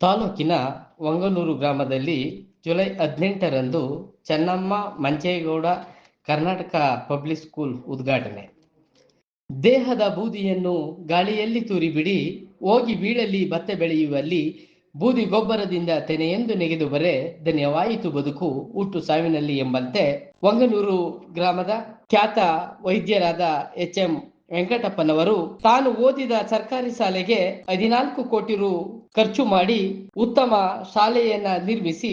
ತಾಲೂಕಿನ ವಂಗನೂರು ಗ್ರಾಮದಲ್ಲಿ ಜುಲೈ ಹದಿನೆಂಟರಂದು ಚೆನ್ನಮ್ಮ ಮಂಚೇಗೌಡ ಕರ್ನಾಟಕ ಪಬ್ಲಿಕ್ ಸ್ಕೂಲ್ ಉದ್ಘಾಟನೆ. ದೇಹದ ಬೂದಿಯನ್ನು ಗಾಳಿಯಲ್ಲಿ ತೂರಿಬಿಡಿ, ಹೋಗಿ ಬೀಳಲಿ, ಭತ್ತ ಬೆಳೆಯುವಲ್ಲಿ ಬೂದಿ ಗೊಬ್ಬರದಿಂದ ತೆನೆಯೆಂದು ನೆಗೆದು ಬರೆ, ಧನ್ಯವಾಯಿತು ಬದುಕು, ಹುಟ್ಟು ಸಾವಿನಲ್ಲಿ ಎಂಬಂತೆ ವಂಗನೂರು ಗ್ರಾಮದ ಖ್ಯಾತ ವೈದ್ಯರಾದ ಎಚ್ ಎಂ ವೆಂಕಟಪ್ಪನವರು ತಾನು ಓದಿದ ಸರ್ಕಾರಿ ಶಾಲೆಗೆ ಹದಿನಾಲ್ಕು ಕೋಟಿ ರು ಖರ್ಚು ಮಾಡಿ ಉತ್ತಮ ಶಾಲೆಯನ್ನ ನಿರ್ಮಿಸಿ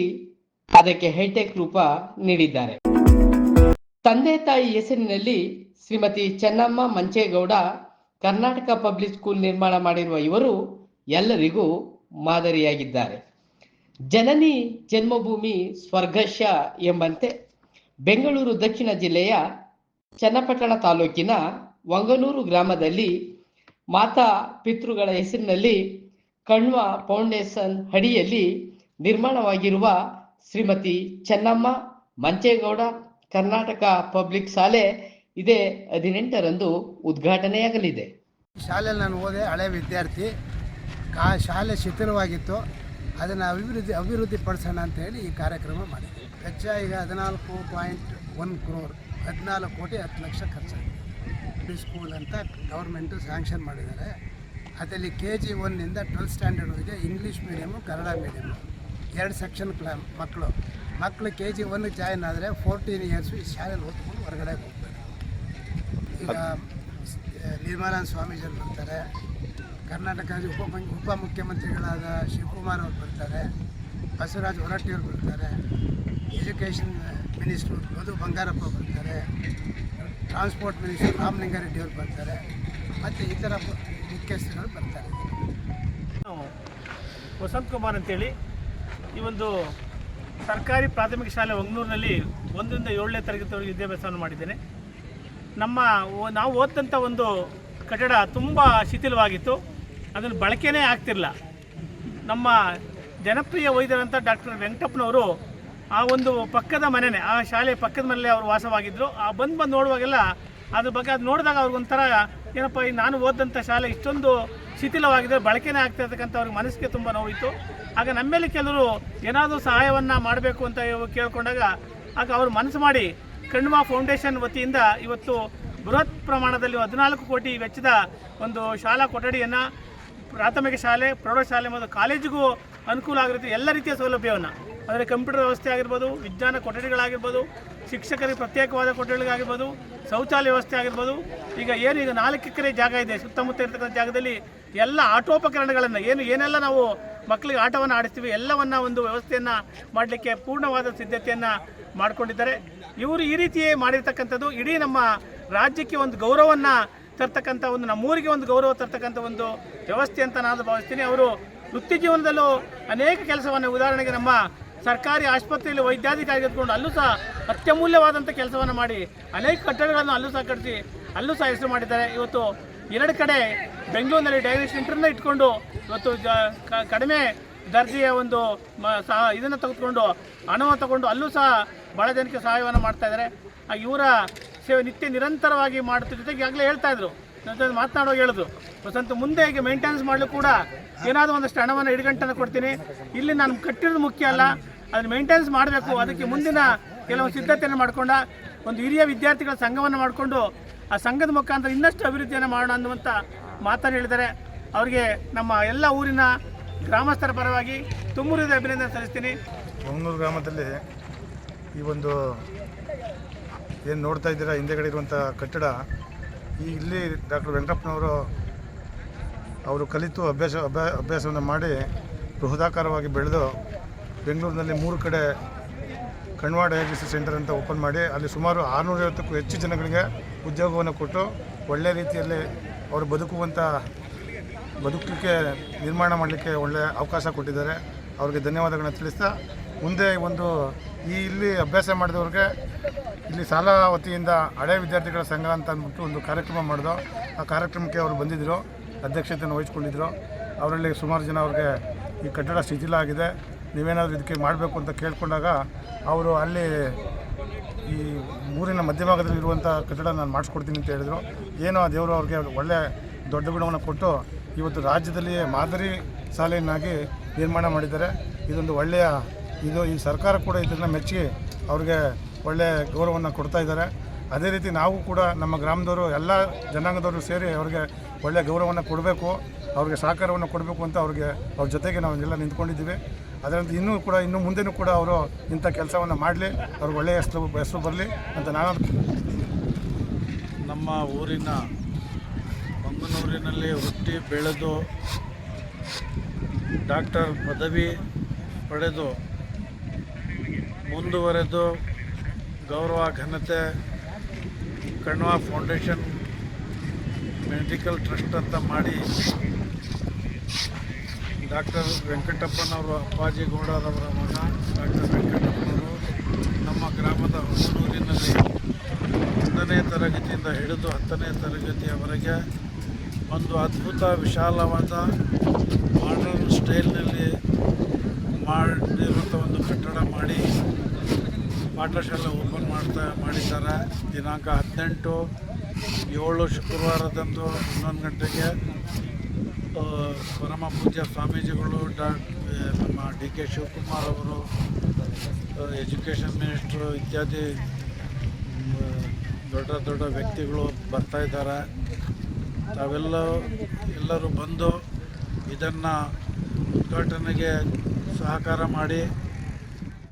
ಅದಕ್ಕೆ ಹೈಟೆಕ್ ರೂಪ ನೀಡಿದ್ದಾರೆ. ತಂದೆ ತಾಯಿ ಹೆಸರಿನಲ್ಲಿ ಶ್ರೀಮತಿ ಚೆನ್ನಮ್ಮ ಮಂಚೇಗೌಡ ಕರ್ನಾಟಕ ಪಬ್ಲಿಕ್ ಸ್ಕೂಲ್ ನಿರ್ಮಾಣ ಮಾಡಿರುವ ಇವರು ಎಲ್ಲರಿಗೂ ಮಾದರಿಯಾಗಿದ್ದಾರೆ. ಜನನಿ ಜನ್ಮಭೂಮಿ ಸ್ವರ್ಗಶ ಎಂಬಂತೆ ಬೆಂಗಳೂರು ದಕ್ಷಿಣ ಜಿಲ್ಲೆಯ ಚನ್ನಪಟ್ಟಣ ತಾಲೂಕಿನ ವಂಗನೂರು ಗ್ರಾಮದಲ್ಲಿ ಮಾತಾ ಪಿತೃಗಳ ಹೆಸರಿನಲ್ಲಿ ಕಣ್ವ ಫೌಂಡೇಶನ್ ಅಡಿಯಲ್ಲಿ ನಿರ್ಮಾಣವಾಗಿರುವ ಶ್ರೀಮತಿ ಚೆನ್ನಮ್ಮ ಮಂಚೇಗೌಡ ಕರ್ನಾಟಕ ಪಬ್ಲಿಕ್ ಶಾಲೆ ಇದೇ ಹದಿನೆಂಟರಂದು ಉದ್ಘಾಟನೆಯಾಗಲಿದೆ. ಶಾಲೆಯಲ್ಲಿ ನಾನು ಓದೆ ಹಳೆ ವಿದ್ಯಾರ್ಥಿ. ಆ ಶಾಲೆ ಶಿಥಿಲವಾಗಿತ್ತು. ಅದನ್ನು ಅಭಿವೃದ್ಧಿ ಅಭಿವೃದ್ಧಿ ಪಡಿಸೋಣ ಅಂತ ಹೇಳಿ ಈ ಕಾರ್ಯಕ್ರಮ ಮಾಡಿದೆ. ವೆಚ್ಚ ಈಗ ಹದಿನಾಲ್ಕು ಪಾಯಿಂಟ್ ಒನ್ ಕ್ರೋರ್ ಹದಿನಾಲ್ಕು ಕೋಟಿ ಹತ್ತು ಲಕ್ಷ ಖರ್ಚಾಗಿದೆ. ಪ್ರೀ ಸ್ಕೂಲ್ ಅಂತ ಗೌರ್ಮೆಂಟು ಸ್ಯಾಂಕ್ಷನ್ ಮಾಡಿದ್ದಾರೆ. ಅದರಲ್ಲಿ ಕೆ ಜಿ ಒನ್ನಿಂದ ಟ್ವೆಲ್ತ್ ಸ್ಟ್ಯಾಂಡರ್ಡ್ವರೆಗೆ ಇಂಗ್ಲೀಷ್ ಮೀಡಿಯಮು ಕನ್ನಡ ಮೀಡಿಯಮು ಎರಡು ಸೆಕ್ಷನ್ ಕ್ಲಾ ಮಕ್ಕಳು ಮಕ್ಕಳು ಕೆ ಜಿ ಒನ್ಗೆ ಜಾಯಿನ್ ಆದರೆ ಫೋರ್ಟೀನ್ ಇಯರ್ಸು ಈ ಶಾಲೆಯಲ್ಲಿ ಓದ್ಕೊಂಡು ಹೊರಗಡೆ ಹೋಗ್ತಾರೆ ಈಗ ನಿರ್ಮಲಾನಂದ ಸ್ವಾಮೀಜಿಯವರು ಬರ್ತಾರೆ. ಕರ್ನಾಟಕ ಉಪ ಉಪಮುಖ್ಯಮಂತ್ರಿಗಳಾದ ಶಿವಕುಮಾರ್ ಅವರು ಬರ್ತಾರೆ. ಬಸವರಾಜ್ ಹೊರಟ್ಟಿಯವರು ಬರ್ತಾರೆ. ಎಜುಕೇಷನ್ ಮಿನಿಸ್ಟ್ರು ಮಧು ಬಂಗಾರಪ್ಪ ಬರ್ತಾರೆ. ಟ್ರಾನ್ಸ್ಪೋರ್ಟ್ ಮಿನಿಸ್ಟರ್ ರಾಮಲಿಂಗಾರೆಡ್ಡಿ ಅವರು ಬರ್ತಾರೆ. ಮತ್ತು ಇತರ ಮುಖ್ಯಸ್ಥರುಗಳು ಬರ್ತಾರೆ. ನಾವು ವಸಂತ್ ಕುಮಾರ್ ಅಂತೇಳಿ, ಈ ಒಂದು ಸರ್ಕಾರಿ ಪ್ರಾಥಮಿಕ ಶಾಲೆ ಒಂಗ್ನೂರಿನಲ್ಲಿ ಒಂದರಿಂದ ಏಳನೇ ತರಗತಿವರೆಗೆ ವಿದ್ಯಾಭ್ಯಾಸವನ್ನು ಮಾಡಿದ್ದೇನೆ. ನಮ್ಮ ನಾವು ಓದ್ತಂಥ ಒಂದು ಕಟ್ಟಡ ತುಂಬ ಶಿಥಿಲವಾಗಿತ್ತು. ಅದನ್ನು ಬಳಕೆನೇ ಆಗ್ತಿರಲಿಲ್ಲ. ನಮ್ಮ ಜನಪ್ರಿಯ ವೈದ್ಯರಂಥ ಡಾಕ್ಟರ್ ವೆಂಕಟಪ್ಪನವರು ಆ ಒಂದು ಪಕ್ಕದ ಮನೆನೇ, ಆ ಶಾಲೆ ಪಕ್ಕದ ಮನೆಯಲ್ಲಿ ಅವರು ವಾಸವಾಗಿದ್ದರು ಆ ಬಂದು ಬಂದು ನೋಡುವಾಗೆಲ್ಲ ಅದ್ರ ಬಗ್ಗೆ ಅದು ನೋಡಿದಾಗ ಅವ್ರಿಗೊಂಥರ ಏನಪ್ಪ, ಈ ನಾನು ಓದಂಥ ಶಾಲೆ ಇಷ್ಟೊಂದು ಶಿಥಿಲವಾಗಿದೆ, ಬಳಕೆನೇ ಆಗ್ತಾ ಇರ್ತಕ್ಕಂಥ ಅವ್ರಿಗೆ ಮನಸ್ಸಿಗೆ ತುಂಬ ನೋವಿತ್ತು. ಆಗ ನಮ್ಮಲ್ಲಿ ಕೆಲವರು ಏನಾದರೂ ಸಹಾಯವನ್ನು ಮಾಡಬೇಕು ಅಂತ ಕೇಳ್ಕೊಂಡಾಗ ಆಗ ಅವರು ಮನಸ್ಸು ಮಾಡಿ ಕಣ್ವ ಫೌಂಡೇಶನ್ ವತಿಯಿಂದ ಇವತ್ತು ಬೃಹತ್ ಪ್ರಮಾಣದಲ್ಲಿ ಹದಿನಾಲ್ಕು ಕೋಟಿ ವೆಚ್ಚದ ಒಂದು ಶಾಲಾ ಕೊಠಡಿಯನ್ನು ಪ್ರಾಥಮಿಕ ಶಾಲೆ, ಪ್ರೌಢಶಾಲೆ ಮತ್ತು ಕಾಲೇಜಿಗೂ ಅನುಕೂಲ ಆಗಿರುತ್ತೆ ಎಲ್ಲ ರೀತಿಯ ಸೌಲಭ್ಯವನ್ನು. ಅಂದರೆ ಕಂಪ್ಯೂಟರ್ ವ್ಯವಸ್ಥೆ ಆಗಿರ್ಬೋದು, ವಿಜ್ಞಾನ ಕೊಠಡಿಗಳಾಗಿರ್ಬೋದು, ಶಿಕ್ಷಕರಿಗೆ ಪ್ರತ್ಯೇಕವಾದ ಕೊಠಡಿಗಳಾಗಿರ್ಬೋದು, ಶೌಚಾಲಯ ವ್ಯವಸ್ಥೆ ಆಗಿರ್ಬೋದು, ಈಗ ಏನು ಈಗ ನಾಲ್ಕು ಎಕರೆ ಜಾಗ ಇದೆ, ಸುತ್ತಮುತ್ತ ಇರತಕ್ಕಂಥ ಜಾಗದಲ್ಲಿ ಎಲ್ಲ ಆಟೋಪಕರಣಗಳನ್ನು ಏನು ಏನೆಲ್ಲ ನಾವು ಮಕ್ಕಳಿಗೆ ಆಟವನ್ನು ಆಡಿಸ್ತೀವಿ, ಎಲ್ಲವನ್ನು ಒಂದು ವ್ಯವಸ್ಥೆಯನ್ನು ಮಾಡಲಿಕ್ಕೆ ಪೂರ್ಣವಾದ ಸಿದ್ಧತೆಯನ್ನು ಮಾಡಿಕೊಂಡಿದ್ದಾರೆ. ಇವರು ಈ ರೀತಿಯೇ ಮಾಡಿರ್ತಕ್ಕಂಥದ್ದು, ಇಡೀ ನಮ್ಮ ರಾಜ್ಯಕ್ಕೆ ಒಂದು ಗೌರವವನ್ನು ತರ್ತಕ್ಕಂಥ ಒಂದು ನಮ್ಮೂರಿಗೆ ಒಂದು ಗೌರವ ತರ್ತಕ್ಕಂಥ ಒಂದು ವ್ಯವಸ್ಥೆ ಅಂತ ನಾನು ಭಾವಿಸ್ತೀನಿ. ಅವರು ವೃತ್ತಿ ಜೀವನದಲ್ಲೂ ಅನೇಕ ಕೆಲಸವನ್ನು, ಉದಾಹರಣೆಗೆ ನಮ್ಮ ಸರ್ಕಾರಿ ಆಸ್ಪತ್ರೆಯಲ್ಲಿ ವೈದ್ಯಾಧಿಕಾರಿ ಎತ್ಕೊಂಡು ಅಲ್ಲೂ ಸಹ ಅತ್ಯಮೂಲ್ಯವಾದಂಥ ಕೆಲಸವನ್ನು ಮಾಡಿ ಅನೇಕ ಕಟ್ಟಡಗಳನ್ನು ಅಲ್ಲೂ ಸಹ ಕಟ್ಟಿಸಿ, ಅಲ್ಲೂ ಸಹ ಹೆಸರು ಮಾಡಿದ್ದಾರೆ. ಇವತ್ತು ಎರಡು ಕಡೆ ಬೆಂಗಳೂರಿನಲ್ಲಿ ಡೈರಿ ಸೆಂಟ್ರನ್ನ ಇಟ್ಕೊಂಡು ಇವತ್ತು ಕಡಿಮೆ ದರ್ಜೆಯ ಒಂದು ಸಹ ಇದನ್ನು ತೆಗೆದುಕೊಂಡು, ಹಣವನ್ನು ತಗೊಂಡು ಅಲ್ಲೂ ಸಹ ಬಹಳ ಜನಕ್ಕೆ ಸಹಾಯವನ್ನು ಮಾಡ್ತಾ ಇದ್ದಾರೆ. ಇವರ ಸೇವೆ ನಿತ್ಯ ನಿರಂತರವಾಗಿ ಮಾಡುತ್ತ ಜೊತೆಗೆ ಈಗಾಗಲೇ ಹೇಳ್ತಾ ಇದ್ರು. ಮಾತನಾಡುವಾಗ ಹೇಳಿದ್ರು. ವಸಂತ, ಮುಂದೆ ಈಗ ಮೇಂಟೆನೆನ್ಸ್ ಮಾಡಲು ಕೂಡ ಏನಾದರೂ ಒಂದಷ್ಟು ಹಣವನ್ನು ಹಿಡ್ಗಂಟನ್ನು ಕೊಡ್ತೀನಿ. ಇಲ್ಲಿ ನಾನು ಕಟ್ಟಿರೋದು ಮುಖ್ಯ ಅಲ್ಲ. ಅದನ್ನು ಮೇಂಟೆನೆನ್ಸ್ ಮಾಡಬೇಕು. ಅದಕ್ಕೆ ಮುಂದಿನ ಕೆಲವು ಸಿದ್ಧತೆಯನ್ನು ಮಾಡಿಕೊಂಡ ಒಂದು ಹಿರಿಯ ವಿದ್ಯಾರ್ಥಿಗಳ ಸಂಘವನ್ನು ಮಾಡಿಕೊಂಡು ಆ ಸಂಘದ ಮುಖಾಂತರ ಇನ್ನಷ್ಟು ಅಭಿವೃದ್ಧಿಯನ್ನು ಮಾಡೋಣ ಅನ್ನುವಂಥ ಮಾತನ್ನು ಹೇಳಿದ್ದಾರೆ. ಅವರಿಗೆ ನಮ್ಮ ಎಲ್ಲ ಊರಿನ ಗ್ರಾಮಸ್ಥರ ಪರವಾಗಿ ತುಮೂರಿದ ಅಭಿನಂದನೆ ಸಲ್ಲಿಸ್ತೀನಿ. ಮಂಗಳೂರು ಗ್ರಾಮದಲ್ಲಿ ಈ ಒಂದು ಏನು ನೋಡ್ತಾ ಇದ್ದೀರಾ? ಹಿಂದೆಗಡೆ ಇರುವಂಥ ಕಟ್ಟಡ, ಈ ಇಲ್ಲಿ ಡಾಕ್ಟರ್ ವೆಂಕಟಪ್ಪನವರು ಅವರು ಕಲಿತು ಅಭ್ಯಾಸ, ಅಭ್ಯಾ ಅಭ್ಯಾಸವನ್ನು ಮಾಡಿ ಬೃಹದಾಕಾರವಾಗಿ ಬೆಳೆದು ಬೆಂಗಳೂರಿನಲ್ಲಿ ಮೂರು ಕಡೆ ಕಣ್ವಾ ಡಯಾಲಿಸಿಸ್ ಸೆಂಟರ್ ಅಂತ ಓಪನ್ ಮಾಡಿ ಅಲ್ಲಿ ಸುಮಾರು ಆರುನೂರೈವತ್ತಕ್ಕೂ ಹೆಚ್ಚು ಜನಗಳಿಗೆ ಉದ್ಯೋಗವನ್ನು ಕೊಟ್ಟು ಒಳ್ಳೆಯ ರೀತಿಯಲ್ಲಿ ಅವರು ಬದುಕುವಂಥ ಬದುಕಲಿಕ್ಕೆ ನಿರ್ಮಾಣ ಮಾಡಲಿಕ್ಕೆ ಒಳ್ಳೆಯ ಅವಕಾಶ ಕೊಟ್ಟಿದ್ದಾರೆ. ಅವ್ರಿಗೆ ಧನ್ಯವಾದಗಳನ್ನ ತಿಳಿಸ್ತಾ ಮುಂದೆ ಒಂದು ಈ ಇಲ್ಲಿ ಅಭ್ಯಾಸ ಮಾಡಿದವ್ರಿಗೆ ಇಲ್ಲಿ ಸಾಲ ವತಿಯಿಂದ ಹಳೆ ವಿದ್ಯಾರ್ಥಿಗಳ ಸಂಘ ಅಂತ ಅಂದ್ಬಿಟ್ಟು ಒಂದು ಕಾರ್ಯಕ್ರಮ ಮಾಡಿದ್ರು ಆ ಕಾರ್ಯಕ್ರಮಕ್ಕೆ ಅವರು ಬಂದಿದ್ದರು ಅಧ್ಯಕ್ಷತೆಯನ್ನು ವಹಿಸ್ಕೊಂಡಿದ್ದರು ಅವರಲ್ಲಿ ಸುಮಾರು ಜನ ಅವ್ರಿಗೆ ಈ ಕಟ್ಟಡ ಶಿಥಿಲ ಆಗಿದೆ. ನೀವೇನಾದರೂ ಇದಕ್ಕೆ ಮಾಡಬೇಕು ಅಂತ ಕೇಳಿಕೊಂಡಾಗ ಅವರು ಅಲ್ಲಿ ಈ ಊರಿನ ಮಧ್ಯಭಾಗದಲ್ಲಿ ಇರುವಂಥ ಕಟ್ಟಡ ನಾನು ಮಾಡಿಸ್ಕೊಡ್ತೀನಿ ಅಂತ ಹೇಳಿದರು. ಏನೋ ಆ ದೇವರು ಅವ್ರಿಗೆ ಒಳ್ಳೆ ದೊಡ್ಡ ಗುಣವನ್ನು ಕೊಟ್ಟು ಇವತ್ತು ರಾಜ್ಯದಲ್ಲಿಯೇ ಮಾದರಿ ಶಾಲೆಯನ್ನಾಗಿ ನಿರ್ಮಾಣ ಮಾಡಿದ್ದಾರೆ. ಇದೊಂದು ಒಳ್ಳೆಯ ಇದು ಈ ಸರ್ಕಾರ ಕೂಡ ಇದನ್ನು ಮೆಚ್ಚಿ ಅವ್ರಿಗೆ ಒಳ್ಳೆಯ ಗೌರವವನ್ನು ಕೊಡ್ತಾ ಇದ್ದಾರೆ. ಅದೇ ರೀತಿ ನಾವು ಕೂಡ ನಮ್ಮ ಗ್ರಾಮದವರು, ಎಲ್ಲ ಜನಾಂಗದವರು ಸೇರಿ ಅವ್ರಿಗೆ ಒಳ್ಳೆಯ ಗೌರವವನ್ನು ಕೊಡಬೇಕು, ಅವ್ರಿಗೆ ಸಹಕಾರವನ್ನು ಕೊಡಬೇಕು ಅಂತ ಅವ್ರಿಗೆ, ಅವ್ರ ಜೊತೆಗೆ ನಾವು ಎಲ್ಲ ನಿಂತ್ಕೊಂಡಿದ್ದೀವಿ. ಅದರಂತೆ ಇನ್ನೂ ಕೂಡ, ಇನ್ನು ಮುಂದೆನೂ ಕೂಡ ಅವರು ಇಂಥ ಕೆಲಸವನ್ನು ಮಾಡಲಿ, ಅವ್ರಿಗೆ ಒಳ್ಳೆಯ ಹೆಸರು ಹೆಸರು ಬರಲಿ ಅಂತ ನಾನು ನಮ್ಮ ಊರಿನ ಮಂಗನೂರಿನಲ್ಲಿ ಹುಟ್ಟಿ ಬೆಳೆದು ಡಾಕ್ಟರ್ ಪದವಿ ಪಡೆದು ಮುಂದುವರೆದು ಗೌರವ, ಘನತೆ, ಕಣ್ವ ಫೌಂಡೇಶನ್ ಮೆಡಿಕಲ್ ಟ್ರಸ್ಟ್ ಅಂತ ಮಾಡಿ ಡಾಕ್ಟರ್ ವೆಂಕಟಪ್ಪನವರು, ಅಪ್ಪಾಜಿ ಗೌಡರವರ ಮಗ, ಡಾಕ್ಟರ್ ವೆಂಕಟಪ್ಪನವರು ನಮ್ಮ ಗ್ರಾಮದ ಹೊಸೂರಿನಲ್ಲಿ ಒಂದನೇ ತರಗತಿಯಿಂದ ಹಿಡಿದು ಹತ್ತನೇ ತರಗತಿಯವರೆಗೆ ಒಂದು ಅದ್ಭುತ, ವಿಶಾಲವಾದ ಮಾಡರ್ನ್ ಸ್ಟೈಲ್ನಲ್ಲಿ ಮಾಡಿರುವಂಥ ಒಂದು ಕಟ್ಟಡ ಮಾಡಿ ಪಾಠಶಾಲೆ ಓಪನ್ ಮಾಡ್ತಾ ಮಾಡಿದ್ದಾರೆ. ದಿನಾಂಕ ಹದಿನೆಂಟು, ಏಳು ಶುಕ್ರವಾರದಂದು ಹನ್ನೊಂದು ಗಂಟೆಗೆ ಪರಮ ಪೂಜ್ಯ ಸ್ವಾಮೀಜಿಗಳು ಡಾ ನಮ್ಮ ಡಿ ಕೆ ಶಿವಕುಮಾರ್ ಅವರು ಎಜುಕೇಷನ್ ಮಿನಿಸ್ಟ್ರು ಇತ್ಯಾದಿ ದೊಡ್ಡ ದೊಡ್ಡ ವ್ಯಕ್ತಿಗಳು ಬರ್ತಾ ಇದ್ದಾರೆ. ತಾವೆಲ್ಲ, ಎಲ್ಲರೂ ಬಂದು ಇದನ್ನು ಉದ್ಘಾಟನೆಗೆ ಸಹಕಾರ ಮಾಡಿ